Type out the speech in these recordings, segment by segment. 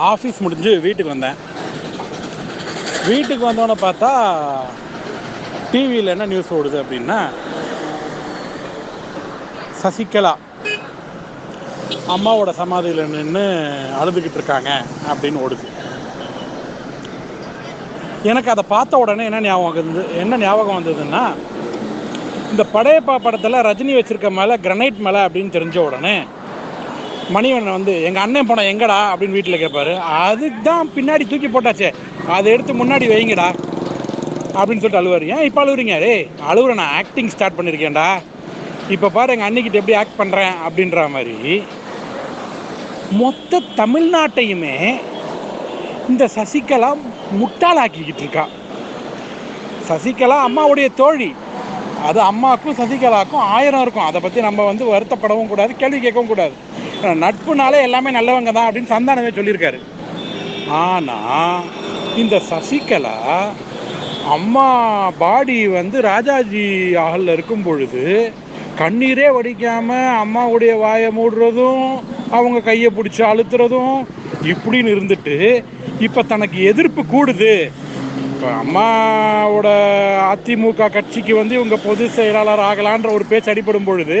Office முடிஞ்சு வீட்டுக்கு வந்தேன். வீட்டுக்கு வந்தோடனே பார்த்தா டிவியில் என்ன நியூஸ் ஓடுது அப்படின்னா சசிகலா அம்மாவோட சமாதியில் நின்று அழுதுகிட்டு இருக்காங்க அப்படின்னு ஓடுது. எனக்கு அதை பார்த்த உடனே என்ன ஞாபகம் வந்து என்ன ஞாபகம் வந்ததுன்னா இந்த படையப்பா படத்தில் ரஜினி வச்சிருக்க மேலே கிரனைட் மேலே அப்படின்னு தெரிஞ்ச உடனே மணிவண்ணன் வந்து எங்கள் அண்ணன் போன எங்கடா? அப்படின்னு வீட்டில் கேட்பாரு அதுக்கு தான் பின்னாடி தூக்கி போட்டாச்சே. அதை எடுத்து முன்னாடி வைங்கடா. அப்படின்னு சொல்லிட்டு அழுவார். ஏன் இப்போ அழுவுறீங்க? ரே அழுவுற நான் ஆக்டிங் ஸ்டார்ட் பண்ணியிருக்கேன்டா இப்போ பாரு எங்கள் அன்னைக்கிட்ட எப்படி ஆக்ட் பண்ணுறேன் அப்படின்ற மாதிரி மொத்த தமிழ்நாட்டையுமே இந்த சசிகலா முட்டாளாக்கிக்கிட்டு இருக்கா. சசிகலா அம்மாவுடைய தோழி. அது அம்மாவுக்கும் சசிகலாவுக்கும் ஆயிரம் இருக்கும். அதை பற்றி நம்ம வந்து வருத்தப்படவும் கூடாது கேள்வி கேட்கவும் கூடாது. நட்புனாலே எல்லாமே நல்லவங்க தான் அப்படின்னு சந்தானமே சொல்லியிருக்காரு. ஆனால் இந்த சசிகலா அம்மா பாடி வந்து ராஜாஜி ஹாலில் இருக்கும் பொழுது கண்ணீரே வடிக்காம அம்மாவுடைய வாயை மூடுறதும் அவங்க கையை பிடிச்சி அழுத்துறதும் இப்படின்னு இருந்துட்டு இப்போ தனக்கு எதிர்ப்பு கூடுது. இப்போ அம்மாவோட அதிமுக கட்சிக்கு வந்து இவங்க பொது செயலாளர் ஆகலான்ற ஒரு பேச்சு அடிபடும் பொழுது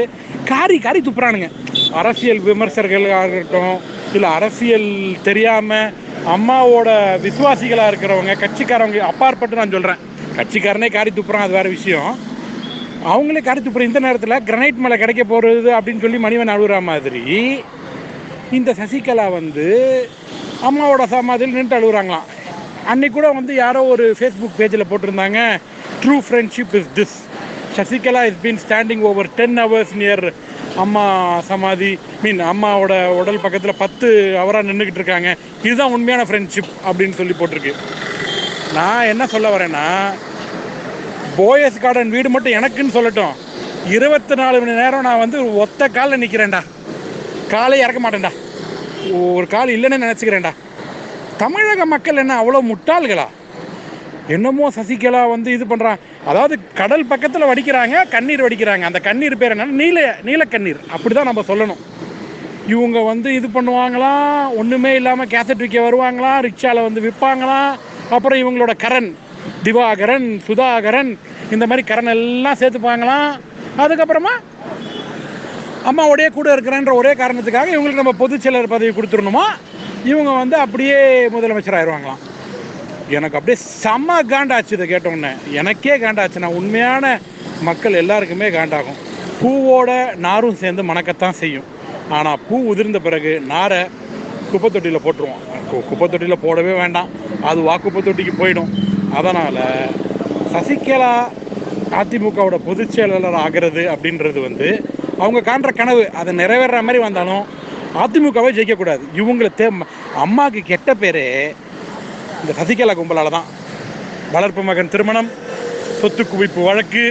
காரி காரி துப்புறானுங்க. அரசியல் விமர்சகர்களாக இருக்கட்டும் இல்லை அரசியல் தெரியாமல் அம்மாவோட விசுவாசிகளாக இருக்கிறவங்க கட்சிக்காரவங்க அப்பாற்பட்டு நான் சொல்கிறேன் கட்சிக்காரனே காரி துப்புறான் அது வேறு விஷயம். அவங்களே காரி துப்புற இந்த நேரத்தில் கிரனைட் மேலே கிடைக்க போகிறது அப்படின்னு சொல்லி மணிவன் அழுகுற மாதிரி இந்த சசிகலா வந்து அம்மாவோட சமாதியில் நின்று அழுகுறாங்களாம் அன்னைக்கு கூட வந்து யாரோ ஒரு ஃபேஸ்புக் பேஜில் போட்டிருந்தாங்க true friendship is this Sasikala is been standing over ten hours near அம்மா சமாதி. மீன் அம்மாவோட உடல் பக்கத்தில் பத்து அவராக நின்றுக்கிட்டு இருக்காங்க. இதுதான் உண்மையான ஃப்ரெண்ட்ஷிப் அப்படின்னு சொல்லி போட்டிருக்கு. நான் என்ன சொல்ல வரேன்னா போயஸ் கார்டன் வீடு மட்டும் எனக்குன்னு சொல்லட்டும். இருபத்தி நாலு மணி நேரம் நான் வந்து ஒத்த காலில் நிற்கிறேன்டா காலை இறக்க மாட்டேன்டா. ஒரு கால் இல்லைன்னு நினச்சிக்கிறேன்டா. தமிழக மக்கள் என்ன அவ்வளோ முட்டாள்களா? என்னமோ சசிகலா வந்து இது பண்ணுறான் அதாவது கடல் பக்கத்தில் வடிக்கிறாங்க கண்ணீர் வடிக்கிறாங்க. அந்த கண்ணீர் பேர் என்னன்னா நீல நீலக்கண்ணீர். அப்படி தான் நம்ம சொல்லணும். இவங்க வந்து இது பண்ணுவாங்களாம் ஒன்றுமே இல்லாமல் கேசட் விற்க வருவாங்களாம் ரிக்ஷாவில் வந்து விற்பாங்களாம் அப்புறம் இவங்களோட கரண் திவாகரன் சுதாகரன் இந்த மாதிரி கரண் எல்லாம் சேர்த்துப்பாங்களாம் அதுக்கப்புறமா அம்மாவோடைய கூட இருக்கிறேன்ற ஒரே காரணத்துக்காக இவங்களுக்கு நம்ம பொதுச் செயலர் பதவி கொடுத்துடணுமா? இவங்க வந்து அப்படியே முதலமைச்சர் ஆயிடுவாங்களாம் எனக்கு அப்படியே செம்ம காண்டாச்சு இதை கேட்டோன்னே எனக்கே காண்டாச்சு. நான் உண்மையான மக்கள் எல்லாருக்குமே காண்டாகும். பூவோட நாரும் சேர்ந்து மணக்கத்தான் செய்யும். ஆனால் பூ உதிர்ந்த பிறகு நாரை குப்பைத்தொட்டியில் போட்டுருவோம். குப்பைத்தொட்டியில் குப்பை தொட்டியில் போடவே வேண்டாம். அது வாக்குப்பை தொட்டிக்கு போயிடும். அதனால் சசிகலா அதிமுகவோட பொதுச் செயலாளர் ஆகிறது அப்படின்றது வந்து அவங்க காண்ற கனவு. அதை நிறைவேற மாதிரி வந்தாலும் அதிமுகவை ஜெயிக்கக்கூடாது. இவங்களை தே அம்மாவுக்கு கெட்ட பேரே இந்த சசிகலா கும்பலால் தான். வளர்ப்பு மகன் திருமணம் சொத்து குவிப்பு வழக்கு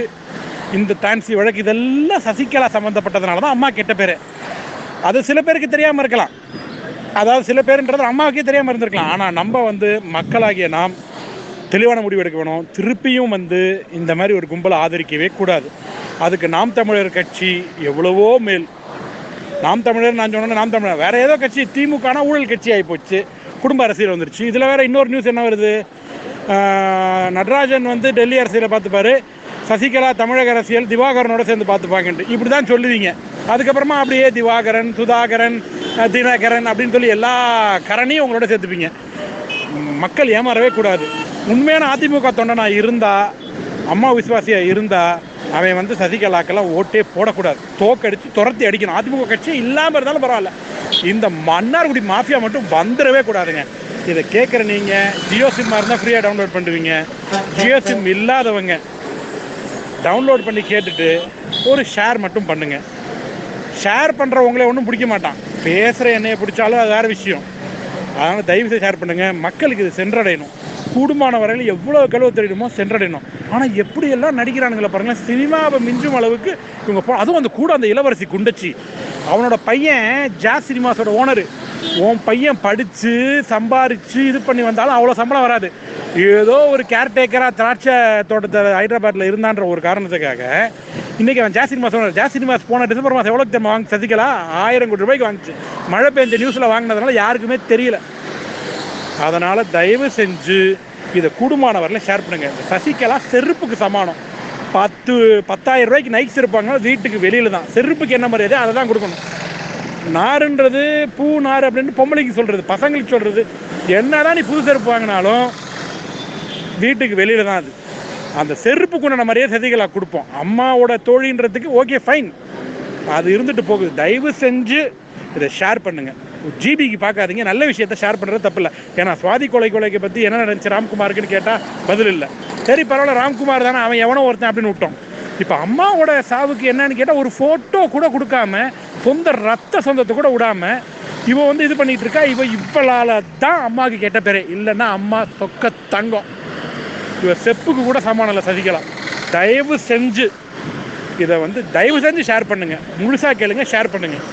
இந்த டான்சி வழக்கு இதெல்லாம் சசிகலா சம்மந்தப்பட்டதுனால தான் அம்மா கெட்ட பேர். அது சில பேருக்கு தெரியாமல் இருக்கலாம். அதாவது சில பேருன்றது அம்மாவுக்கே தெரியாமல் இருந்திருக்கலாம். ஆனால் நம்ம வந்து மக்களாகிய நாம் தெளிவான முடிவு எடுக்க வேணும். திருப்பியும் வந்து இந்த மாதிரி ஒரு கும்பலை ஆதரிக்கவே கூடாது. அதுக்கு நாம் தமிழர் கட்சி எவ்வளவோ மேல் நாம் தமிழர் நான் சொன்னேன் நாம் தமிழர். வேற ஏதோ கட்சி திமுகனா ஊழல் கட்சி ஆகி போச்சு. குடும்ப அரசியல் வந்துருச்சு. இதில் வேற இன்னொரு நியூஸ் என்ன வருது? நடராஜன் வந்து டெல்லி அரசியலை பார்த்துப்பாரு. சசிகலா தமிழக அரசியல் திவாகரனோட சேர்ந்து பார்த்துப்பாங்கன்ட்டு. இப்படி தான் சொல்லுவீங்க. அதுக்கப்புறமா அப்படியே திவாகரன் சுதாகரன் தினகரன் அப்படின்னு சொல்லி எல்லா கரணையும் உங்களோட சேர்த்துப்பீங்க. மக்கள் ஏமாறவே கூடாது. உண்மையான அதிமுக தொண்டனாக இருந்தால் அம்மா விசுவாசியா இருந்தா அவன் வந்து சசிகலாக்கெல்லாம் ஓட்டே போடக்கூடாது. தோக்கடிச்சு துரத்தி அடிக்கணும். அதிமுக கட்சி இல்லாமல் இருந்தாலும் பரவாயில்ல. இந்த மன்னார்குடி மாஃபியா மட்டும் வந்துடவே கூடாதுங்க. இதை கேட்குற நீங்கள் ஜியோ சிம்மாக இருந்தால் ஃப்ரீயாக டவுன்லோட் பண்ணுவீங்க. ஜியோ சிம் இல்லாதவங்க டவுன்லோட் பண்ணி கேட்டுட்டு ஒரு ஷேர் மட்டும் பண்ணுங்க. ஷேர் பண்ணுறவங்களே ஒன்றும் பிடிக்க மாட்டான். பேசுகிற என்னையை பிடிச்சாலும் அது வேறு விஷயம். அதனால் தயவு செய்து ஷேர் பண்ணுங்கள் மக்களுக்கு இது சென்றடையணும். கூடுமான வரையில் எவ்வளோ கழுவு தெரியுமோ சென்றடையணும். ஆனால் எப்படியெல்லாம் நடிக்கிறானுங்களே பாருங்களேன் சினிமாவை மிஞ்சும் அளவுக்கு இவங்க போ அதுவும் அந்த கூட அந்த இளவரசி குண்டச்சி. அவனோட பையன் ஜாஸ் சினிமாஸோட ஓனர் உன் பையன் படித்து சம்பாரித்து இது பண்ணி வந்தாலும் அவ்வளோ சம்பளம் வராது. ஏதோ ஒரு கேர்டேக்கராக திராட்சை தோட்டத்தை ஹைதராபாத்தில் இருந்தான்ற ஒரு காரணத்துக்காக இன்றைக்கி அவன் Jazz Cinemas owner Jazz Cinemas போன டிசம்பர் மாதம் எவ்வளோக்கு தெரியுமா வாங்கி சசிகலா ஆயிரம் கோடி ரூபாய்க்கு வாங்கிச்சு. மழை பெஞ்ச நியூஸில் வாங்கினதுனால யாருக்குமே தெரியல. அதனால் தயவு செஞ்சு இதை கூடுமான ஷேர் பண்ணுங்க. இந்த சசிகலா செருப்புக்கு சமானம். பத்து பத்தாயிரம் ரூபாய்க்கு நைக்ஸ் இருப்பாங்க வீட்டுக்கு வெளியில் தான். செருப்புக்கு என்ன மரியாதை? அதை தான் கொடுக்கணும். நாருன்றது பூ நார் அப்படின்னு பொம்பளைக்கு சொல்கிறது பசங்களுக்கு சொல்கிறது என்னதான் நீ புது செருப்பு வாங்கினாலும் வீட்டுக்கு வெளியில் தான் அது. அந்த செருப்புக்கு உண்டான நிறைய சதிகளாக கொடுப்போம். அம்மாவோட தோழின்றதுக்கு ஓகே ஃபைன் அது இருந்துட்டு போகுது. தயவு செஞ்சு இதை ஷேர் பண்ணுங்கள் ஜிபிக்கு பார்க்காதீங்க. நல்ல விஷயத்த ஷேர் பண்ணுறது தப்பு இல்லை ஏன்னா சுவாதி கொலை கொலைக்கு பற்றி என்ன நடந்துச்சு ராம்குமாருக்குன்னு கேட்டால் பதில் இல்லை. சரி பரவாயில்ல ராம்குமார் தானே அவன் எவனோ ஒருத்தன் அப்படின்னு விட்டோம். இப்போ அம்மாவோட சாவுக்கு என்னன்னு கேட்டால் ஒரு ஃபோட்டோ கூட கொடுக்காம சொந்த ரத்த சொந்தத்தை கூட விடாமல் இவன் வந்து இது பண்ணிகிட்டு இருக்கா? இவன் இவளால தான் அம்மாவுக்கு கேட்ட பேரே. இல்லைன்னா அம்மா சொக்க தங்கம். இவன் செப்புக்கு கூட சமானம் இல்லை சதிக்கலாம் தயவு செஞ்சு இதை வந்து தயவு செஞ்சு ஷேர் பண்ணுங்கள் முழுசாக கேளுங்க ஷேர் பண்ணுங்கள்